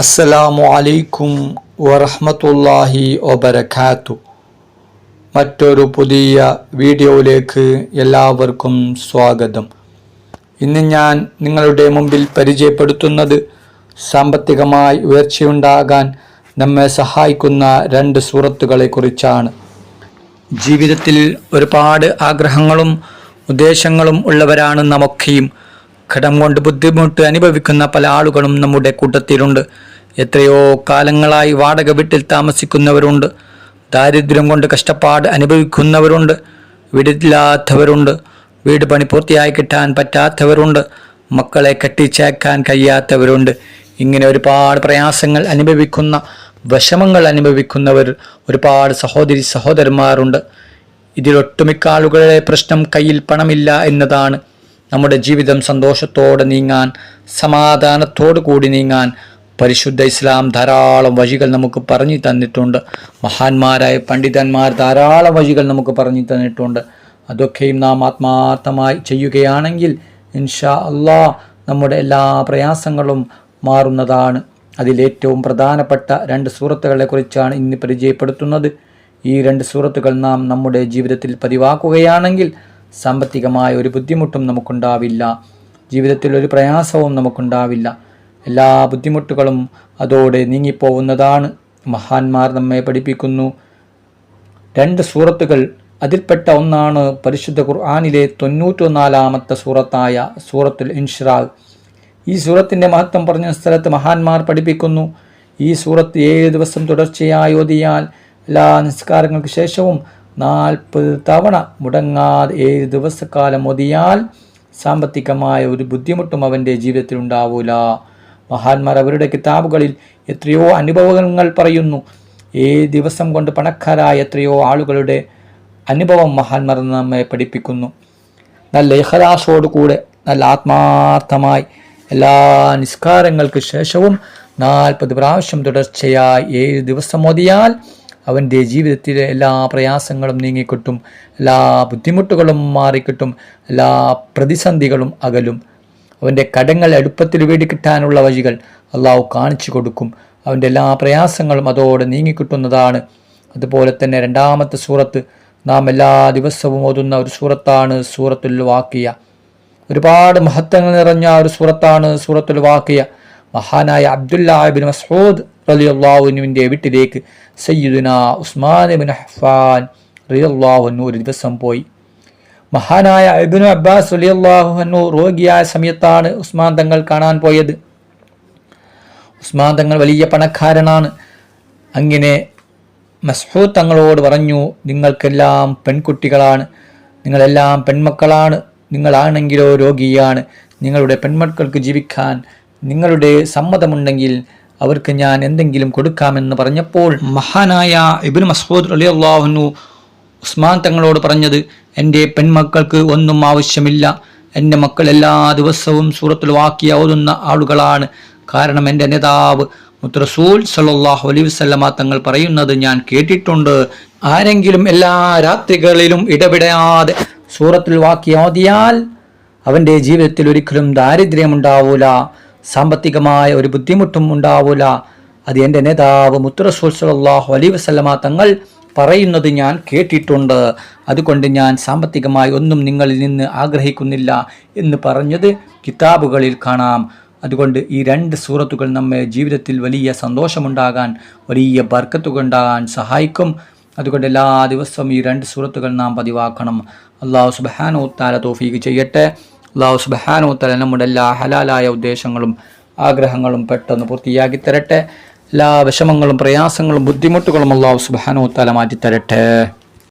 അസ്സലാമു അലൈക്കും വറഹമത്തല്ലാഹി വബറകാത്തു. മറ്റൊരു പുതിയ വീഡിയോയിലേക്ക് എല്ലാവർക്കും സ്വാഗതം. ഇന്ന് ഞാൻ നിങ്ങളുടെ മുമ്പിൽ പരിചയപ്പെടുത്തുന്നത് സാമ്പത്തികമായി ഉയർച്ചയുണ്ടാകാൻ നമ്മെ സഹായിക്കുന്ന രണ്ട് സൂറത്തുകളെ കുറിച്ചാണ് ജീവിതത്തിൽ ഒരുപാട് ആഗ്രഹങ്ങളും ഉദ്ദേശങ്ങളും ഉള്ളവരാണ് നമുക്കെയും. കടം കൊണ്ട് ബുദ്ധിമുട്ട് അനുഭവിക്കുന്ന പല ആളുകളും നമ്മുടെ കൂട്ടത്തിലുണ്ട്. എത്രയോ കാലങ്ങളായി വാടക വീട്ടിൽ താമസിക്കുന്നവരുണ്ട്. ദാരിദ്ര്യം കൊണ്ട് കഷ്ടപ്പാട് അനുഭവിക്കുന്നവരുണ്ട്. വീടില്ലാത്തവരുണ്ട്. വീട് പണി പൂർത്തിയായി കിട്ടാൻ പറ്റാത്തവരുണ്ട്. മക്കളെ കെട്ടിച്ചേക്കാൻ കഴിയാത്തവരുണ്ട്. ഇങ്ങനെ ഒരുപാട് പ്രയാസങ്ങൾ അനുഭവിക്കുന്ന വിഷമങ്ങൾ അനുഭവിക്കുന്നവർ ഒരുപാട് സഹോദരി സഹോദരന്മാരുണ്ട്. ഇതിലൊട്ടുമിക്ക ആളുകളുടെ പ്രശ്നം കയ്യിൽ പണമില്ല എന്നതാണ്. നമ്മുടെ ജീവിതം സന്തോഷത്തോടെ നീങ്ങാൻ സമാധാനത്തോടു കൂടി നീങ്ങാൻ പരിശുദ്ധ ഇസ്ലാം ധാരാളം വഴികൾ നമുക്ക് പറഞ്ഞു തന്നിട്ടുണ്ട്. മഹാന്മാരായ പണ്ഡിതന്മാർ ധാരാളം വഴികൾ നമുക്ക് പറഞ്ഞു തന്നിട്ടുണ്ട്. അതൊക്കെയും നാം ആത്മാർത്ഥമായി ചെയ്യുകയാണെങ്കിൽ ഇൻഷാ അള്ളാ നമ്മുടെ എല്ലാ പ്രയാസങ്ങളും മാറുന്നതാണ്. അതിലേറ്റവും പ്രധാനപ്പെട്ട രണ്ട് സൂറത്തുകളെ കുറിച്ചാണ് ഇന്ന് പരിചയപ്പെടുത്തുന്നത്. ഈ രണ്ട് സൂറത്തുകൾ നാം നമ്മുടെ ജീവിതത്തിൽ പതിവാക്കുകയാണെങ്കിൽ സാമ്പത്തികമായ ഒരു ബുദ്ധിമുട്ടും നമുക്കുണ്ടാവില്ല. ജീവിതത്തിൽ ഒരു പ്രയാസവും നമുക്കുണ്ടാവില്ല. എല്ലാ ബുദ്ധിമുട്ടുകളും അതോടെ നീങ്ങിപ്പോവുന്നതാണ്. മഹാന്മാർ നമ്മെ പഠിപ്പിക്കുന്നു. രണ്ട് സൂറത്തുകൾ അതിൽപ്പെട്ട ഒന്നാണ് പരിശുദ്ധ ഖുർആാനിലെ തൊണ്ണൂറ്റൊന്നാലാമത്തെ സൂറത്തായ സൂറത്തുൽ ഇൻഷിറാഗ് ഈ സൂറത്തിന്റെ മഹത്വം പറഞ്ഞ സ്ഥലത്ത് മഹാന്മാർ പഠിപ്പിക്കുന്നു. ഈ സൂറത്ത് ഏഴ് ദിവസം തുടർച്ചയായി ഓതിയാൽ എല്ലാ നിസ്കാരങ്ങൾക്ക് ശേഷവും നാൽപ്പത് തവണ മുടങ്ങാതെ ഏഴ് ദിവസക്കാലം ഓതിയാൽ സാമ്പത്തികമായ ഒരു ബുദ്ധിമുട്ടും അവന്റെ ജീവിതത്തിൽ ഉണ്ടാവൂല. മഹാന്മാർ അവരുടെ കിതാബുകളിൽ എത്രയോ അനുഭവങ്ങൾ പറയുന്നു. ഏഴ് ദിവസം കൊണ്ട് പണക്കാരായ എത്രയോ ആളുകളുടെ അനുഭവം മഹാന്മാർ നമ്മെ പഠിപ്പിക്കുന്നു. നല്ല ഇഹലാസോടു കൂടെ നല്ല ആത്മാർത്ഥമായി എല്ലാ നിസ്കാരങ്ങൾക്ക് ശേഷവും നാൽപ്പത് പ്രാവശ്യം തുടർച്ചയായി ഏഴ് ദിവസം ഓതിയാൽ അവന്റെ ജീവിതത്തിലെ എല്ലാ പ്രയാസങ്ങളും നീങ്ങിക്കിട്ടും എല്ലാ ബുദ്ധിമുട്ടുകളും മാറിക്കിട്ടും എല്ലാ പ്രതിസന്ധികളും അകലും. അവന്റെ കടങ്ങൾ അടുപ്പത്തിൽ വീടിക്കിട്ടാനുള്ള വഴികൾ അള്ളാഹു കാണിച്ചു കൊടുക്കും. അവന്റെ എല്ലാ പ്രയാസങ്ങളും അതോടെ നീങ്ങിക്കിട്ടുന്നതാണ്. അതുപോലെ തന്നെ രണ്ടാമത്തെ സൂറത്ത് നാം എല്ലാ ദിവസവും ഓതുന്ന ഒരു സൂറത്താണ് സൂറത്തുൽ വാക്കിയ. ഒരുപാട് മഹത്വങ്ങൾ നിറഞ്ഞ ഒരു സൂറത്താണ് സൂറത്തുൽ വാക്കിയ. മഹാനായ അബ്ദുല്ലാബിൻ മസൂദ് റലിയുള്ളാഹുവിന്റെ വീട്ടിലേക്ക് സയ്യിദുന ഉസ്മാൻ ബിൻ ഹഫാൻ റലിയുള്ളാഹുനു ഒരു ദിവസം പോയി. മഹാനായ അബിനു അബ്ബാസ് റലിയുള്ളാഹുനു രോഗിയായ സമയത്താണ് ഉസ്മാൻ തങ്ങൾ കാണാൻ പോയത്. ഉസ്മാൻ തങ്ങൾ വലിയ പണക്കാരനാണ്. അങ്ങനെ മസ്ഹൂദ് തങ്ങളോട് പറഞ്ഞു നിങ്ങൾക്കെല്ലാം പെൺകുട്ടികളാണ്. നിങ്ങളെല്ലാം പെൺമക്കളാണ്. നിങ്ങളാണെങ്കിലോ രോഗിയാണ്. നിങ്ങളുടെ പെൺമക്കൾക്ക് ജീവിക്കാൻ നിങ്ങളുടെ സമ്മതമുണ്ടെങ്കിൽ അവർക്ക് ഞാൻ എന്തെങ്കിലും കൊടുക്കാമെന്ന് പറഞ്ഞപ്പോൾ മഹാനായ ഇബിൻ മസ്ഹൂദ് അലി അള്ളാഹുനു ഉസ്മാൻ തങ്ങളോട് പറഞ്ഞത് എന്റെ പെൺമക്കൾക്ക് ഒന്നും ആവശ്യമില്ല. എന്റെ മക്കൾ എല്ലാ ദിവസവും സൂറത്തിൽ വാക്കി ഓതുന്ന ആളുകളാണ്. കാരണം എന്റെ നേതാവ് മുത്തറസൂൽ സല്ലാഹു അലൈഹി വസ്ലമ തങ്ങൾ പറയുന്നത് ഞാൻ കേട്ടിട്ടുണ്ട്. ആരെങ്കിലും എല്ലാ രാത്രികളിലും ഇടപെടാതെ സൂറത്തിൽ വാക്കി ഓതിയാൽ അവന്റെ ജീവിതത്തിൽ ഒരിക്കലും ദാരിദ്ര്യമുണ്ടാവൂല സാമ്പത്തികമായ ഒരു ബുദ്ധിമുട്ടും ഉണ്ടാവൂല. അത് എന്റെ നേതാവ് മുത്തറസൂൽ സലാഹു അലൈ വസ്ലമ തങ്ങൾ പറയുന്നത് ഞാൻ കേട്ടിട്ടുണ്ട്. അതുകൊണ്ട് ഞാൻ സാമ്പത്തികമായി ഒന്നും നിങ്ങളിൽ നിന്ന് ആഗ്രഹിക്കുന്നില്ല എന്ന് പറഞ്ഞത് കിതാബുകളിൽ കാണാം. അതുകൊണ്ട് ഈ രണ്ട് സൂറത്തുകൾ നമ്മെ ജീവിതത്തിൽ വലിയ സന്തോഷമുണ്ടാകാൻ വലിയ ബർക്കത്തുകൾ ഉണ്ടാകാൻ സഹായിക്കും. അതുകൊണ്ട് എല്ലാ ദിവസവും ഈ രണ്ട് സൂറത്തുകൾ നാം പതിവാക്കണം. അള്ളാഹു സുബാനോത്താല തോഫീക്ക് ചെയ്യട്ടെ. അള്ളാഹു താല നമ്മുടെ എല്ലാ ഹലാലായ ഉദ്ദേശങ്ങളും ആഗ്രഹങ്ങളും പെട്ടെന്ന് പൂർത്തിയാക്കി തരട്ടെ. എല്ലാ വിഷമങ്ങളും പ്രയാസങ്ങളും ബുദ്ധിമുട്ടുകളും അള്ളാഹു സുബാനോ മാറ്റി തരട്ടെ